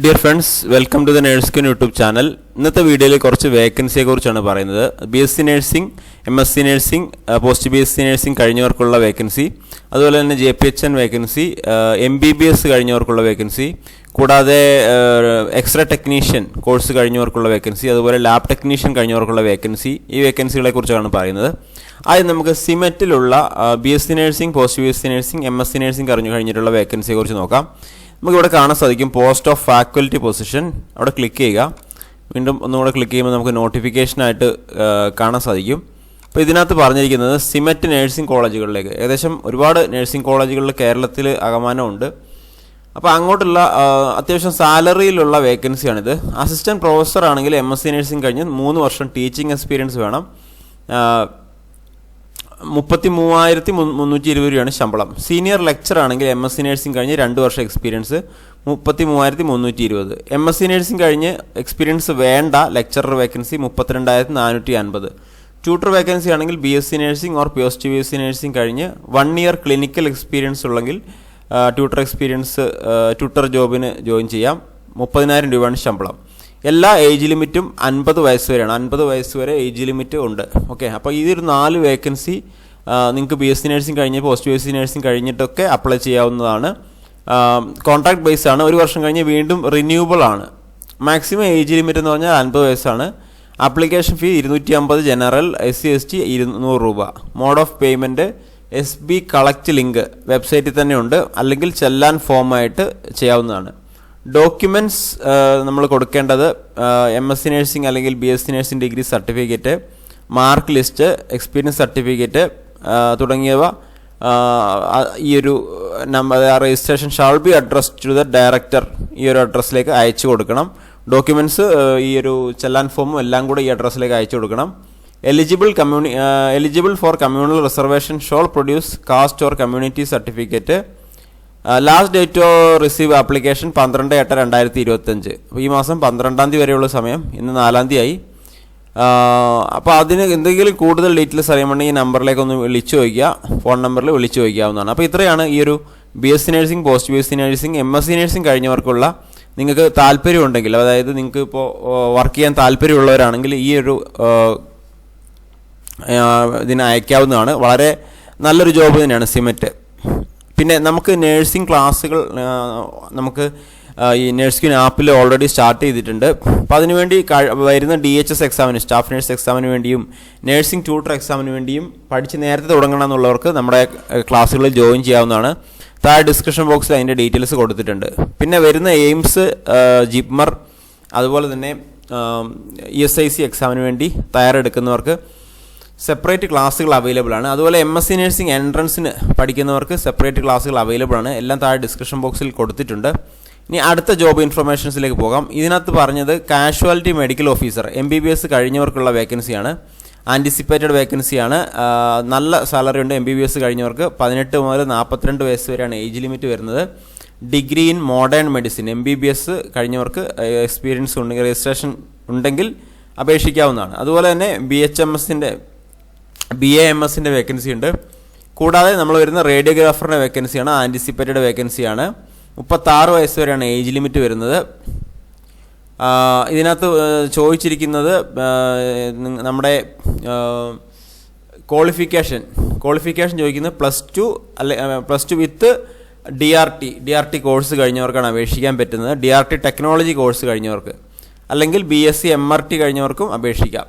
Dear friends welcome to the Nurskin YouTube channel ഇന്നത്തെ വീഡിയോയിൽ കുറച്ച് വേക്കൻസിയെ കുറിച്ചാണ് പറയുന്നത്. B S C nursing M S C nursing post B S C nursing കഴിഞ്ഞവർക്കുള്ള vacancy അതുപോലെ തന്നെ J P H N vacancy M B B S കഴിഞ്ഞവർക്കുള്ള vacancy കൂടാതെ extra technician course കഴിഞ്ഞവർക്കുള്ള വേക്കൻസി അതുപോലെ ലാബ് ടെക്നീഷ്യൻ കഴിഞ്ഞവർക്കുള്ള വേക്കൻസി ഈ വേക്കൻസികളെ കുറിച്ചാണ് പറയുന്നത്. ആദ്യം നമുക്ക് സിമെറ്റിലുള്ള B S C nursing post B S C nursing M S C nursing കഴിഞ്ഞു കഴിഞ്ഞിട്ടുള്ള വേക്കൻസിയെ കുറിച്ച് നോക്കാം. നമുക്കിവിടെ കാണാൻ സാധിക്കും പോസ്റ്റ് ഓഫ് ഫാക്കൽറ്റി പൊസിഷൻ അവിടെ ക്ലിക്ക് ചെയ്യുക. വീണ്ടും ഒന്നുകൂടെ ക്ലിക്ക് ചെയ്യുമ്പോൾ നമുക്ക് നോട്ടിഫിക്കേഷനായിട്ട് കാണാൻ സാധിക്കും. അപ്പോൾ ഇതിനകത്ത് പറഞ്ഞിരിക്കുന്നത് സിമെറ്റ് നഴ്സിംഗ് കോളേജുകളിലേക്ക് ഏകദേശം ഒരുപാട് നഴ്സിംഗ് കോളേജുകളിൽ കേരളത്തിൽ അകമാനമുണ്ട് അപ്പോൾ അങ്ങോട്ടുള്ള അത്യാവശ്യം സാലറിയിലുള്ള വേക്കൻസിയാണിത്. അസിസ്റ്റന്റ് പ്രൊഫസർ ആണെങ്കിൽ എം എസ് സി നഴ്സിംഗ് കഴിഞ്ഞ് മൂന്ന് വർഷം ടീച്ചിങ് എക്സ്പീരിയൻസ് വേണം. മുപ്പത്തി മൂവായിരത്തി മുന്നൂ- മുന്നൂറ്റി ഇരുപത് രൂപയാണ് ശമ്പളം. സീനിയർ ലെക്ചർ ആണെങ്കിൽ എം എസ് സി നേഴ്സിംഗ് കഴിഞ്ഞ് രണ്ട് വർഷം എക്സ്പീരിയൻസ് മുപ്പത്തി മൂവായിരത്തി മുന്നൂറ്റി ഇരുപത് എം എസ് സി നേഴ്സിംഗ് കഴിഞ്ഞ് എക്സ്പീരിയൻസ് വേണ്ട ലെക്ചറർ വേക്കൻസി മുപ്പത്തിരണ്ടായിരത്തി നാനൂറ്റി അൻപത് ട്യൂട്ടർ വേക്കൻസി ആണെങ്കിൽ B S C nursing or P S T B S C nursing കഴിഞ്ഞ് വൺ ഇയർ ക്ലിനിക്കൽ എക്സ്പീരിയൻസ് ഉള്ളെങ്കിൽ ട്യൂട്ടർ എക്സ്പീരിയൻസ് ട്യൂട്ടർ ജോബിന് ജോയിൻ ചെയ്യാം. മുപ്പതിനായിരം രൂപയാണ് ശമ്പളം. എല്ലാ ഏജ് ലിമിറ്റും അൻപത് വയസ്സ് വരെയാണ്. അൻപത് വയസ്സ് വരെ ഏജ് ലിമിറ്റ് ഉണ്ട്. ഓക്കെ അപ്പോൾ ഇതൊരു നാല് വേക്കൻസി നിങ്ങൾക്ക് ബി എസ് സി നഴ്സിംഗ് കഴിഞ്ഞ് post B S C nursing കഴിഞ്ഞിട്ടൊക്കെ അപ്ലൈ ചെയ്യാവുന്നതാണ്. കോൺട്രാക്ട് ബേസ് ആണ്. ഒരു വർഷം കഴിഞ്ഞ് വീണ്ടും റിന്യൂവബിൾ ആണ്. മാക്സിമം ഏജ് ലിമിറ്റ് എന്ന് പറഞ്ഞാൽ അൻപത് വയസ്സാണ്. ആപ്ലിക്കേഷൻ ഫീ ഇരുന്നൂറ്റി അമ്പത് general S C S T ഇരുന്നൂറ് രൂപ. Mode of payment S B collect link വെബ്സൈറ്റിൽ തന്നെ ഉണ്ട്. അല്ലെങ്കിൽ ചെല്ലാൻ ഫോമായിട്ട് ചെയ്യാവുന്നതാണ്. ഡോക്യുമെന്റ്സ് നമ്മൾ കൊടുക്കേണ്ടത് എം എസ് സി നഴ്സിംഗ് അല്ലെങ്കിൽ B S C nursing degree certificate mark list experience certificate തുടങ്ങിയവ ഈ ഒരു number registration shall be address to the director ഈ ഒരു അഡ്രസ്സിലേക്ക് അയച്ചു കൊടുക്കണം. ഡോക്യുമെന്റ്സ് ഈ ഒരു ചെല്ലാൻ ഫോമും എല്ലാം കൂടെ ഈ അഡ്രസ്സിലേക്ക് അയച്ചു കൊടുക്കണം. Eligible community eligible for communal reservation shall produce caste or community certificate last date to receive application പന്ത്രണ്ട് എട്ട് രണ്ടായിരത്തി ഇരുപത്തഞ്ച് ഈ മാസം പന്ത്രണ്ടാം തീയതി വരെയുള്ള സമയം. ഇന്ന് നാലാം തീയതി ആയി അപ്പോൾ അതിന് എന്തെങ്കിലും കൂടുതൽ ഡീറ്റെയിൽസ് അറിയാമെങ്കിൽ ഈ നമ്പറിലേക്ക് ഒന്ന് വിളിച്ചു ചോദിക്കുക. ഫോൺ നമ്പറിൽ വിളിച്ചു ചോദിക്കാവുന്നതാണ്. അപ്പോൾ ഇത്രയാണ് ഈ ഒരു B S C nursing post B S C nursing M S C nursing കഴിഞ്ഞവർക്കുള്ള നിങ്ങൾക്ക് താല്പര്യമുണ്ടെങ്കിൽ അതായത് നിങ്ങൾക്ക് ഇപ്പോൾ വർക്ക് ചെയ്യാൻ താല്പര്യമുള്ളവരാണെങ്കിൽ ഈ ഒരു ഇതിന് അയക്കാവുന്നതാണ്. വളരെ നല്ലൊരു ജോബ് തന്നെയാണ് സിമെറ്റ് പിന്നെ നമുക്ക് നേഴ്സിംഗ് ക്ലാസ്സുകൾ നമുക്ക് ഈ നേഴ്സിംഗ് ആപ്പിൽ ഓൾറെഡി സ്റ്റാർട്ട് ചെയ്തിട്ടുണ്ട്. അപ്പോൾ അതിനുവേണ്ടി വരുന്ന ഡി എച്ച് എസ് എക്സാമിന് സ്റ്റാഫ് നേഴ്സ് എക്സാമിന് വേണ്ടിയും നേഴ്സിംഗ് ട്യൂട്ടർ എക്സാമിന് വേണ്ടിയും പഠിച്ച് നേരത്തെ തുടങ്ങണം എന്നുള്ളവർക്ക് നമ്മുടെ ക്ലാസ്സുകളിൽ ജോയിൻ ചെയ്യാവുന്നതാണ്. താഴെ ഡിസ്ക്രിപ്ഷൻ ബോക്സിൽ അതിന്റെ ഡീറ്റെയിൽസ് കൊടുത്തിട്ടുണ്ട്. പിന്നെ വരുന്ന എയിംസ് ജിപ്മർ അതുപോലെ തന്നെ ഇ എസ് ഐ സി എക്സാമിന് വേണ്ടി തയ്യാറെടുക്കുന്നവർക്ക് സെപ്പറേറ്റ് ക്ലാസ്സുകൾ അവൈലബിൾ ആണ്. അതുപോലെ എം എസ് സി നഴ്സിംഗ് എൻട്രൻസിന് പഠിക്കുന്നവർക്ക് സെപ്പറേറ്റ് ക്ലാസ്സുകൾ അവൈലബിൾ ആണ്. എല്ലാം താഴെ ഡിസ്ക്രിപ്ഷൻ ബോക്സിൽ കൊടുത്തിട്ടുണ്ട്. ഇനി അടുത്ത ജോബ് ഇൻഫർമേഷൻസിലേക്ക് പോകാം. ഇതിനകത്ത് പറഞ്ഞത് casualty medical officer M B B S കഴിഞ്ഞവർക്കുള്ള വേക്കൻസിയാണ് ആന്റിസിപ്പേറ്റഡ് വേക്കൻസിയാണ് നല്ല സാലറി ഉണ്ട്. എം ബി ബി എസ് കഴിഞ്ഞവർക്ക് പതിനെട്ട് മുതൽ നാൽപ്പത്തിരണ്ട് വയസ്സ് വരെയാണ് ഏജ് ലിമിറ്റ് വരുന്നത്. Degree in modern medicine M B B S കഴിഞ്ഞവർക്ക് experience ഉണ്ടെങ്കിൽ രജിസ്ട്രേഷൻ ഉണ്ടെങ്കിൽ അപേക്ഷിക്കാവുന്നതാണ്. അതുപോലെ തന്നെ ബി എച്ച് എം എസിന്റെ ബി എ എം എസിന്റെ വേക്കൻസി ഉണ്ട്. കൂടാതെ നമ്മൾ വരുന്ന റേഡിയോഗ്രാഫറിന്റെ വേക്കൻസിയാണ് ആന്റിസിപ്പേറ്റഡ് വേക്കൻസിയാണ് മുപ്പത്താറ് വയസ്സ് വരെയാണ് ഏജ് ലിമിറ്റ് വരുന്നത്. ഇതിനകത്ത് ചോദിച്ചിരിക്കുന്നത് നമ്മുടെ ക്വാളിഫിക്കേഷൻ ക്വാളിഫിക്കേഷൻ ചോദിക്കുന്നത് പ്ലസ് ടു അല്ലെ plus two with D R T D R T course കഴിഞ്ഞവർക്കാണ് അപേക്ഷിക്കാൻ പറ്റുന്നത്. D R T technology course കഴിഞ്ഞവർക്ക്. അല്ലെങ്കിൽ B S C M R T കഴിഞ്ഞവർക്കും അപേക്ഷിക്കാം.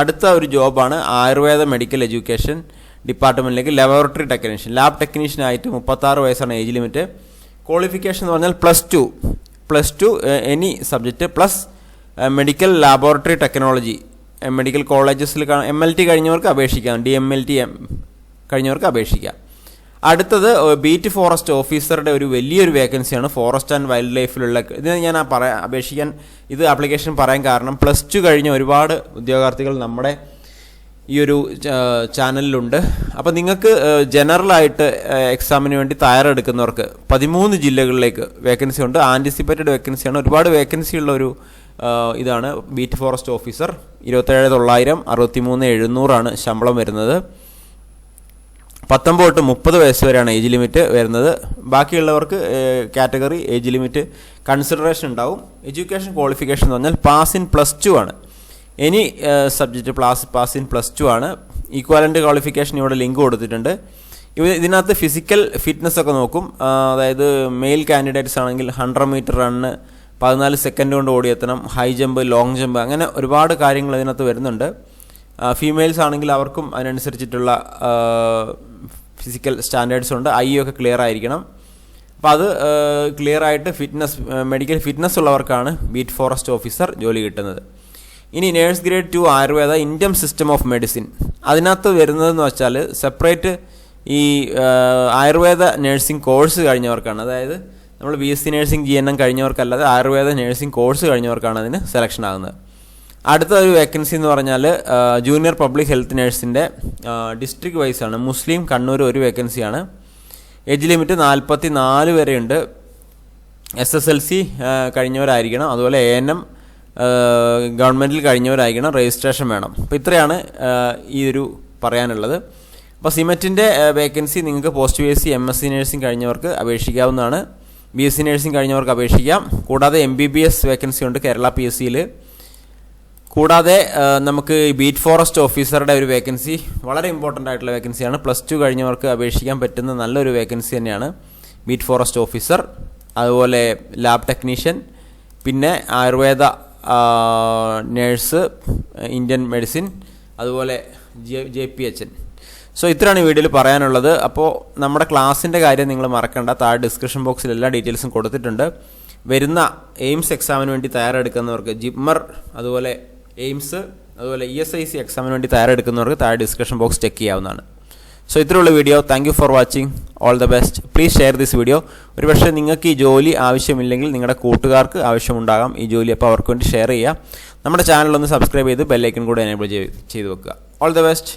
അടുത്ത ഒരു ജോബാണ് ആയുർവേദ മെഡിക്കൽ എഡ്യൂക്കേഷൻ ഡിപ്പാർട്ട്മെന്റിലേക്ക് ലബോറട്ടറി ടെക്നീഷ്യൻ. ലാബ് ടെക്നീഷ്യൻ ആയിട്ട് മുപ്പത്താറ് വയസ്സാണ് ഏജ് ലിമിറ്റ്. ക്വാളിഫിക്കേഷൻ എന്ന് പറഞ്ഞാൽ plus two. Plus two any subject plus medical laboratory technology. Medical കോളേജസിൽ M L T കഴിഞ്ഞവർക്ക് അപേക്ഷിക്കാം. D M L T M കഴിഞ്ഞവർക്ക് അപേക്ഷിക്കാം. അടുത്തത് ബീറ്റ് ഫോറസ്റ്റ് ഓഫീസറുടെ ഒരു വലിയൊരു വേക്കൻസിയാണ് ഫോറസ്റ്റ് ആൻഡ് വൈൽഡ് ലൈഫിലുള്ള ഇത് ഞാൻ ആ പറയാൻ അപേക്ഷിക്കാൻ ഇത് ആപ്ലിക്കേഷൻ പറയാൻ കാരണം പ്ലസ് ടു കഴിഞ്ഞ ഒരുപാട് ഉദ്യോഗാർത്ഥികൾ നമ്മുടെ ഈ ഒരു ചാനലിലുണ്ട് അപ്പോൾ നിങ്ങൾക്ക് ജനറലായിട്ട് എക്സാമിന് വേണ്ടി തയ്യാറെടുക്കുന്നവർക്ക് പതിമൂന്ന് ജില്ലകളിലേക്ക് വേക്കൻസി ഉണ്ട്. ആന്റിസിപ്പേറ്റഡ് വേക്കൻസിയാണ് ഒരുപാട് വേക്കൻസി ഉള്ള ഒരു ഇതാണ് ബീറ്റ് ഫോറസ്റ്റ് ഓഫീസർ ഇരുപത്തേഴ് തൊള്ളായിരം അറുപത്തി മൂന്ന് എഴുന്നൂറാണ് ശമ്പളം വരുന്നത്. പത്തൊമ്പത് തൊട്ട് മുപ്പത് വയസ്സ് വരെയാണ് ഏജ് ലിമിറ്റ് വരുന്നത്. ബാക്കിയുള്ളവർക്ക് കാറ്റഗറി ഏജ് ലിമിറ്റ് കൺസിഡറേഷൻ ഉണ്ടാവും. എഡ്യൂക്കേഷൻ ക്വാളിഫിക്കേഷൻ എന്ന് പറഞ്ഞാൽ പാസ് ഇൻ പ്ലസ് ടു ആണ്. Any subject plus pass in plus two ആണ്. ഈക്വാലന്റ് ക്വാളിഫിക്കേഷൻ ഇവിടെ ലിങ്ക് കൊടുത്തിട്ടുണ്ട്. ഇവ ഇതിനകത്ത് ഫിസിക്കൽ ഫിറ്റ്നസ് ഒക്കെ നോക്കും. അതായത് മെയിൽ കാൻഡിഡേറ്റ്സ് ആണെങ്കിൽ ഹൺഡ്രഡ് മീറ്റർ റണ്ണ് പതിനാല് സെക്കൻഡ് കൊണ്ട് ഓടിയെത്തണം ഹൈ ജമ്പ് ലോങ് ജമ്പ് അങ്ങനെ ഒരുപാട് കാര്യങ്ങൾ ഇതിനകത്ത് വരുന്നുണ്ട്. ഫീമെയിൽസ് ആണെങ്കിൽ അവർക്കും അതിനനുസരിച്ചിട്ടുള്ള ഫിസിക്കൽ സ്റ്റാൻഡേർഡ്സ് ഉണ്ട്. ഐ ഒക്കെ ക്ലിയർ ആയിരിക്കണം. അപ്പോൾ അത് ക്ലിയർ ആയിട്ട് ഫിറ്റ്നസ് മെഡിക്കൽ ഫിറ്റ്നസ് ഉള്ളവർക്കാണ് ബീറ്റ് ഫോറസ്റ്റ് ഓഫീസർ ജോലി കിട്ടുന്നത്. ഇനി nurse grade two Ayurveda Indian system of medicine അതിനകത്ത് വരുന്നതെന്ന് വെച്ചാൽ സെപ്പറേറ്റ് ഈ ആയുർവേദ നേഴ്സിംഗ് കോഴ്സ് കഴിഞ്ഞവർക്കാണ്. അതായത് നമ്മൾ B S C nursing G N M കഴിഞ്ഞവർക്കല്ലാതെ Ayurveda nursing course കഴിഞ്ഞവർക്കാണ് അതിന് സെലക്ഷൻ ആകുന്നത്. അടുത്ത ഒരു വേക്കൻസി എന്ന് പറഞ്ഞാൽ ജൂനിയർ പബ്ലിക് ഹെൽത്ത് നേഴ്സിന്റെ ഡിസ്ട്രിക്ട് വൈസ് ആണ്. മുസ്ലിം കണ്ണൂർ ഒരു വേക്കൻസിയാണ് ഏജ് ലിമിറ്റ് നാൽപ്പത്തി നാല് വരെയുണ്ട്. എസ് എസ് എൽ സി കഴിഞ്ഞവരായിരിക്കണം. അതുപോലെ എ എൻ എം ഗവൺമെന്റിൽ കഴിഞ്ഞവരായിരിക്കണം. രജിസ്ട്രേഷൻ വേണം. അപ്പോൾ ഇത്രയാണ് ഈ ഒരു പറയാനുള്ളത്. അപ്പോൾ സിമറ്റിന്റെ വേക്കൻസി നിങ്ങൾക്ക് post B S C M S C nursing കഴിഞ്ഞവർക്ക് അപേക്ഷിക്കാവുന്നതാണ്. ബി എസ് സി നേഴ്സിംഗ് കഴിഞ്ഞവർക്ക് അപേക്ഷിക്കാം. കൂടാതെ M B B S vacancy ഉണ്ട് കേരള പി എസ് സിയിൽ കൂടാതെ നമുക്ക് ബീറ്റ് ഫോറസ്റ്റ് ഓഫീസറുടെ ഒരു വേക്കൻസി വളരെ ഇമ്പോർട്ടന്റ് ആയിട്ടുള്ള വേക്കൻസിയാണ് പ്ലസ് ടു കഴിഞ്ഞവർക്ക് അപേക്ഷിക്കാൻ പറ്റുന്ന നല്ലൊരു വേക്കൻസി തന്നെയാണ് ബീറ്റ് ഫോറസ്റ്റ് ഓഫീസർ അതുപോലെ ലാബ് ടെക്നീഷ്യൻ പിന്നെ ആയുർവേദ നേഴ്സ് ഇന്ത്യൻ മെഡിസിൻ അതുപോലെ J J P H N so ഇത്രയാണ് ഈ വീഡിയോയിൽ പറയാനുള്ളത്. അപ്പോൾ നമ്മുടെ ക്ലാസ്സിന്റെ കാര്യം നിങ്ങൾ മറക്കണ്ട. താഴെ ഡിസ്ക്രിപ്ഷൻ ബോക്സിൽ എല്ലാ ഡീറ്റെയിൽസും കൊടുത്തിട്ടുണ്ട്. വരുന്ന എയിംസ് എക്സാമിന് വേണ്ടി തയ്യാറെടുക്കുന്നവർക്ക് ജിമ്മർ അതുപോലെ എയിംസ് അതുപോലെ ഇ എസ് ഐ സി എക്സാമിന് വേണ്ടി തയ്യാറെടുക്കുന്നവർക്ക് താഴെ ഡിസ്ക്രിപ്ഷൻ ബോക്സ് ചെക്ക് ചെയ്യാവുന്നതാണ്. സോ ഇത്രയുള്ള video thank you for watching all the best please share this video ഒരുപക്ഷെ നിങ്ങൾക്ക് ഈ ജോലി ആവശ്യമില്ലെങ്കിൽ നിങ്ങളുടെ കൂട്ടുകാർക്ക് ആവശ്യമുണ്ടാകാം. ഈ ജോലി അപ്പോൾ അവർക്ക് വേണ്ടി ഷെയർ ചെയ്യുക നമ്മുടെ ചാനലൊന്ന് സബ്സ്ക്രൈബ് ചെയ്ത് ബെല്ലൈക്കൺ കൂടെ എനേബിൾ ചെയ്ത് വെക്കുക. All the best